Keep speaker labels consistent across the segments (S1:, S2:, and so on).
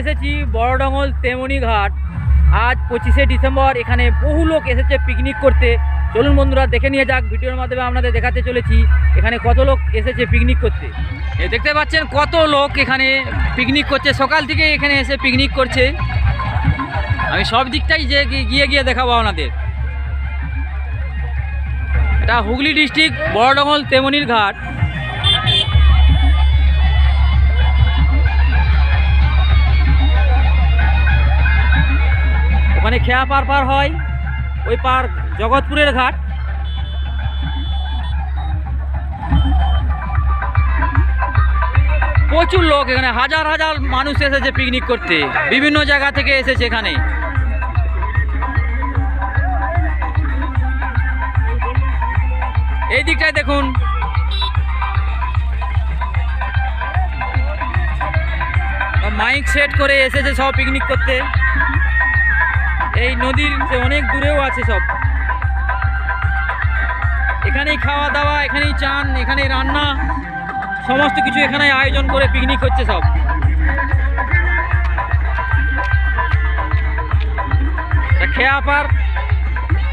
S1: এসেছি বড়ডঙ্গল তেমনি ঘাট। আজ পঁচিশে ডিসেম্বর, এখানে বহু লোক এসেছে পিকনিক করতে। চলুন বন্ধুরা, দেখে নিয়ে যাক, ভিডিওর মাধ্যমে আপনাদের দেখাতে চলেছি, এখানে কত লোক এসেছে পিকনিক করতে। দেখতে পাচ্ছেন কত লোক এখানে পিকনিক করছে। সকাল থেকে এখানে এসে পিকনিক করছে। আমি সব দিকটাই যে গিয়ে গিয়ে দেখাবো আপনাদের। এটা হুগলি ডিস্ট্রিক্ট বড়ডঙ্গল তেমনির ঘাট। ওখানে খেয়া পার পার হয়, ওই পার জগৎপুরের ঘাট। প্রচুর লোক এখানে, হাজার হাজার মানুষ এসেছে পিকনিক করতে, বিভিন্ন জায়গা থেকে এসেছে এখানে। এই দিকটায় দেখুন। মাইক সেট করে এসেছে সব পিকনিক করতে। এই নদীর অনেক দূরেও আছে সব। এখানেই খাওয়া দাওয়া, এখানেই চান, এখানেই রান্না, সমস্ত কিছু এখানে আয়োজন করে পিকনিক হচ্ছে সব। খেয়াপার,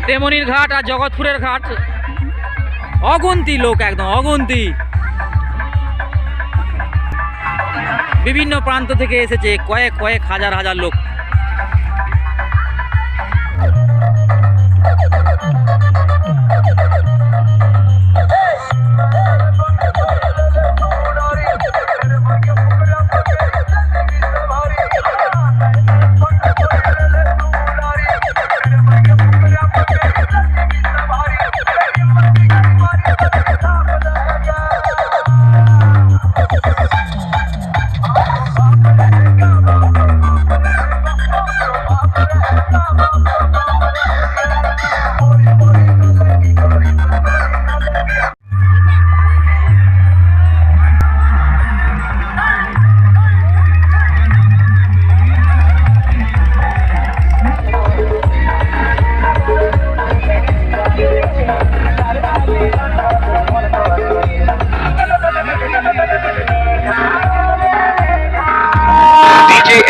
S1: তেমনির ঘাট আর জগৎপুরের ঘাট, অগুন্তি লোক একদম, অগুন্তি। বিভিন্ন প্রান্ত থেকে এসেছে কয়েক কয়েক হাজার হাজার লোক।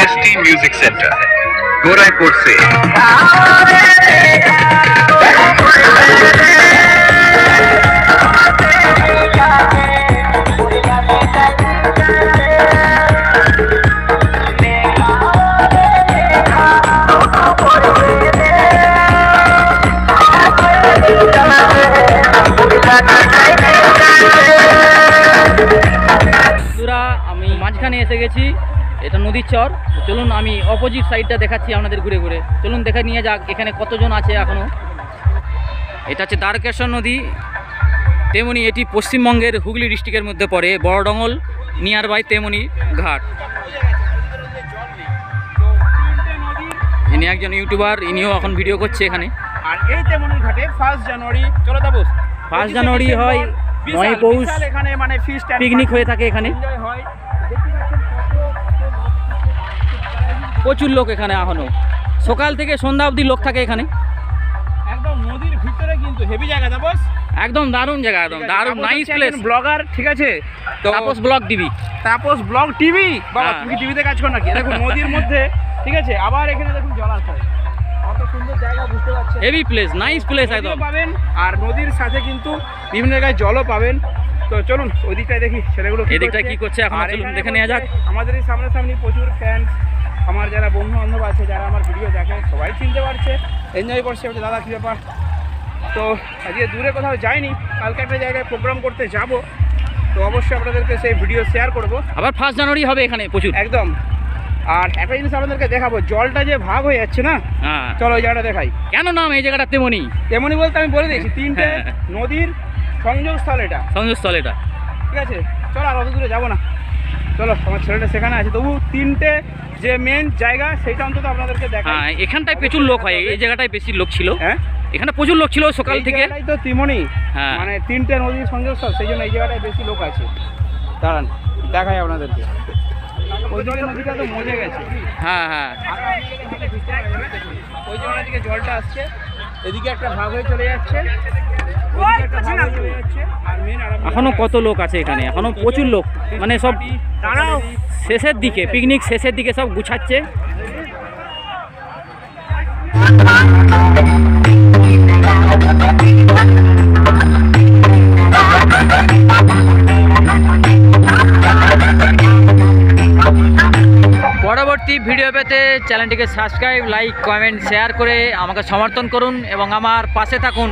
S2: एसटी म्यूजिक सेंटर গোড়ায়
S1: পড়ছে আমি মাঝখানে এসে গেছি। এটা নদীর চর। চলুন আমি অপোজিট সাইডটা দেখাচ্ছি আপনাদের ঘুরে ঘুরে। চলুন দেখে নিয়ে যাক এখানে কতজন আছে এখনও এটা হচ্ছে দ্বারকেশ্বর নদী। তেমনি এটি পশ্চিমবঙ্গের হুগলি ডিস্ট্রিক্টের মধ্যে পড়ে। বড়ডঙ্গল নিয়ার বাই তেমনি ঘাট। ইনি একজন ইউটিউবার ইনিও এখন ভিডিও করছে এখানে।
S3: আর এই তেমনি ঘাটে ফার্স্ট জানুয়ারি চলো
S1: ফার্স্ট জানুয়ারি হয় নয় পৌষ
S3: এখানে মানে
S1: পিকনিক হয়ে থাকে এখানে।
S3: হয়।
S1: প্রচুর লোক এখানে এখনও সকাল থেকে সন্ধ্যা অবধি লোক থাকে এখানে।
S3: একদম নদীর ভিতরে কিন্তু হেভি জায়গা তা
S1: একদম দারুণ জায়গা একদম। দারুণ নাইস প্লেস
S3: ব্লগার ঠিক আছে? তো
S1: তাপস ব্লগ দিবি
S3: তাপস ব্লগ টিভি বাবা
S1: হ্যাঁ।
S3: তুমি টিভিতে কাজ করো নাকি? দেখুন নদীর মধ্যে ঠিক আছে? আবার এখানে দেখুন জলাশয় কত সুন্দর জায়গা বুঝতে পারছেন?
S1: হেভি প্লেস নাইস প্লেস একদম।
S3: পাবেন আর নদীর সাথে কিন্তু বিভিন্ন জায়গায় জলও পাবেন। তো চলুন ওই দিকটায় দেখি ছেলেগুলো কি
S1: করছে।
S3: এখনও
S1: চলুন দেখে নেওয়া যাক।
S3: আমাদের এই সামনাসামনি প্রচুর ফ্যান আমার যারা বন্ধু বান্ধব আছে যারা আমার ভিডিও দেখে সবাই চিনতে পারছে এনজয় করছে। বলছে দাদা কী ব্যাপার? তো আজকে দূরে কোথাও যাইনি কালকে একটা জায়গায় প্রোগ্রাম করতে যাব। তো অবশ্যই আপনাদেরকে সেই ভিডিও শেয়ার করব।
S1: আবার ফার্স্ট জানুয়ারি হবে এখানে প্রচুর।
S3: একদম। আর একটা জিনিস আপনাদেরকে দেখাবো জলটা যে ভাগ হয়ে যাচ্ছে না?
S1: হ্যাঁ।
S3: চলো ওই জায়গাটা দেখাই।
S1: কেন নাম এই জায়গাটা তেমনি?
S3: তেমনি বলতে আমি বলে দিয়েছি তিনটে
S1: হ্যাঁ।
S3: নদীর সংযোগস্থল এটা।
S1: সংযোগস্থল এটা।
S3: ঠিক আছে? চলো আর অত দূরে যাব না। চলো আমার ছেলেটা সেখানে আছে। তবু তিনটে যে মেন জায়গা সেটা অন্তত আপনাদেরকে দেখা
S1: হ্যাঁ এখানটায় প্রচুর লোক হয় এই জায়গাটায় বেশি লোক ছিল।
S3: হ্যাঁ?
S1: এখানে প্রচুর লোক ছিল সকাল থেকে।
S3: তো তিমনি।
S1: হ্যাঁ।
S3: মানে তিনটে নদীর সংযোগস্থল সেই জন্য এই জায়গাটায় বেশি লোক আছে। দাঁড়ান দেখাই আপনাদেরকে। ওইদিকে নদীটা তো মজে গেছে।
S1: হ্যাঁ হ্যাঁ।
S3: ওই থেকে জলটা আসছে এদিকে একটা ভাগ হয়ে চলে যাচ্ছে।
S1: এখনও কত লোক আছে এখানে? এখনও প্রচুর লোক। মানে সব শেষের দিকে পিকনিক শেষের দিকে সব গুছাচ্ছে। পরবর্তী ভিডিও পেতে চ্যানেলটিকে সাবস্ক্রাইব লাইক কমেন্ট শেয়ার করে আমাকে সমর্থন করুন এবং আমার পাশে থাকুন।